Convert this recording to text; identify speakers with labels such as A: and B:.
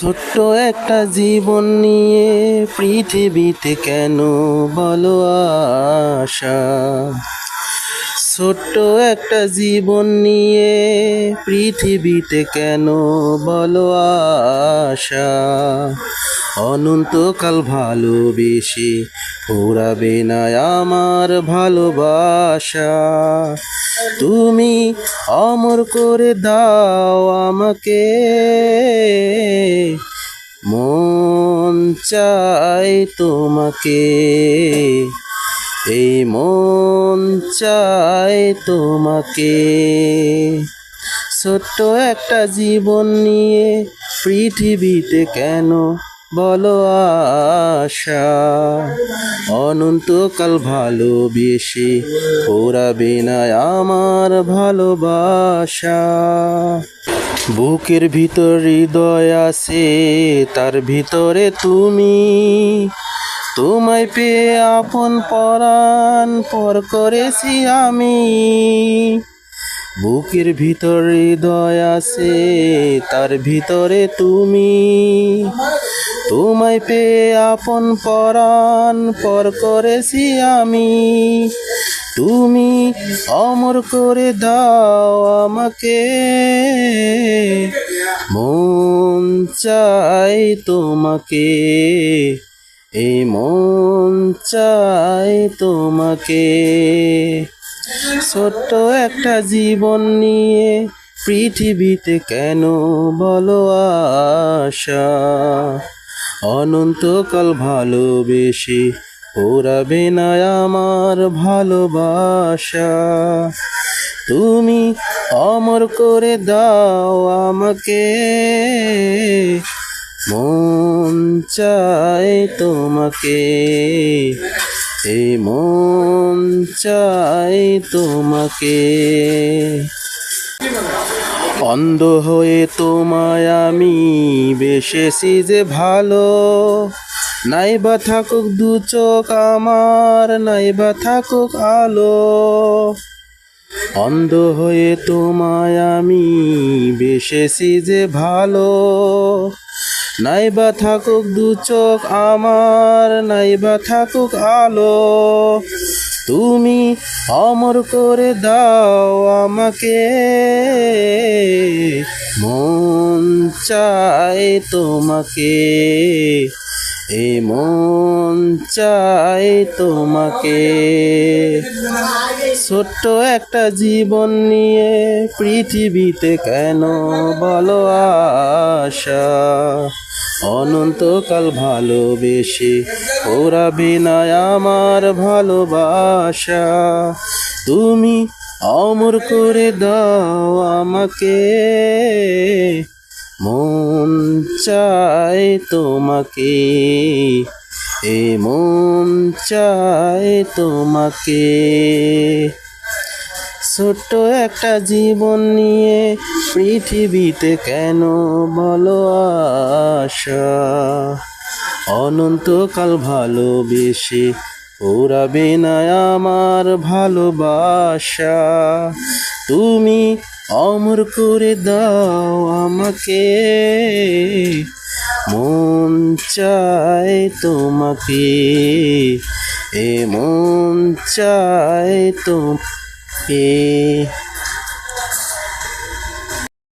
A: ছোট্ট একটা জীবন নিয়ে পৃথিবীতে কেন বলো আশা? ছোট্ট একটা জীবন নিয়ে পৃথিবীতে কেন বলো আশা? অনন্তকাল ভালোবেসে ফুরাবে না আমার ভালোবাসা। তুমি অমর করে দাও আমাকে। চাই তোমাকে। এই মন চাই তোমাকে। ছোট্ট একটা জীবন নিয়ে পৃথিবীতে কেন বলো আশা। অনন্তকাল ভালোবেসে ওরাবে না আমার ভালোবাসা। বুকের ভিতর হৃদয় আছে, তার ভিতরে তুমি। তোমায় পেয়ে আপন পরাণ পর করেছি আমি। বুকের ভিতর হৃদয় আছে, তার ভিতরে তুমি। তোমায় পেয়ে আপন পরাণ পর করেছি আমি। তুমি অমর করে দাও আমাকে। মন চাই তোমাকে এই মন চাই তোমাকে। ছোট্ট একটা জীবন নিয়ে পৃথিবীতে কেন বলো আশা? অনন্তকাল ভালোবেসে ওরাবে না আমার ভালোবাসা। তুমি অমর করে দাও আমাকে। মন চাই তোমাকে। এ মন চাই তোমাকে। অন্ধ হয়ে তোমায় আমি বেসেছি যে ভালো। নাইবা থাকুক দু চোখ আমার, নাইবা থাকুক আলো। অন্ধ হয়ে তোমায় আমি বেসেছি যে ভালো। নাইবা থাকুক দু চোখ আমার, নাইবা থাকুক আলো। তুমি অমর করে দাও আমাকে। মন চায় তোমাকে। এ মন চায় তোমাকে। ছোট্ট একটা জীবন নিয়ে পৃথিবীতে কেন বলো আশা? অনন্তকাল ভালোবেসে ওরা বিনায় আমার ভালোবাসা। তুমি অমর করে দাও আমাকে। মন চাই তোমাকে, এ মন চাই তোমাকে। ছোট্ট একটা জীবন নিয়ে পৃথিবীতে কেন বলো আশা? অনন্তকাল ভালোবেসে ওরাবে না আমার ভালোবাসা। তুমি অমর করে দাও আমাকে। মন চায় তোমাকে, এ মন চায় তোমাকে kasih.